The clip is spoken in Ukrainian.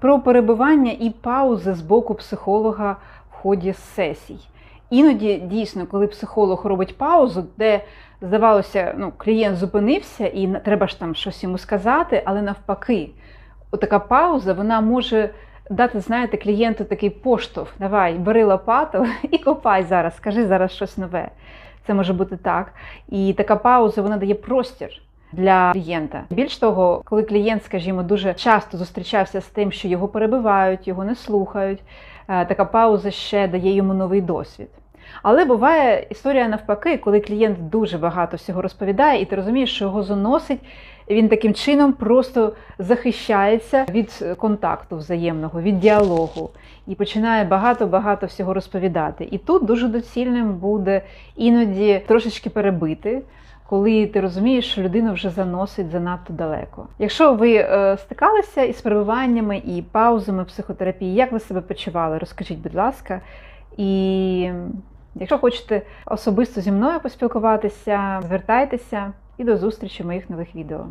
про перебування і паузи з боку психолога в ході сесій. Іноді дійсно, коли психолог робить паузу, де здавалося, ну, клієнт зупинився і треба ж там щось йому сказати, але навпаки, отака пауза вона може дати, знаєте, клієнту такий поштовх. Давай, бери лопату і копай зараз, скажи зараз щось нове. Це може бути так. І така пауза вона дає простір для клієнта. Більш того, коли клієнт, скажімо, дуже часто зустрічався з тим, що його перебивають, його не слухають, е, така пауза ще дає йому новий досвід. Але буває історія навпаки, коли клієнт дуже багато всього розповідає, і ти розумієш, що його заносить, він таким чином просто захищається від контакту взаємного, від діалогу і починає багато-багато всього розповідати. І тут дуже доцільним буде іноді трошечки перебити. Коли ти розумієш, що людину вже заносить занадто далеко. Якщо ви е, стикалися із перебуваннями і паузами психотерапії, як ви себе почували? Розкажіть, будь ласка. І якщо хочете особисто зі мною поспілкуватися, звертайтеся і до зустрічі в моїх нових відео.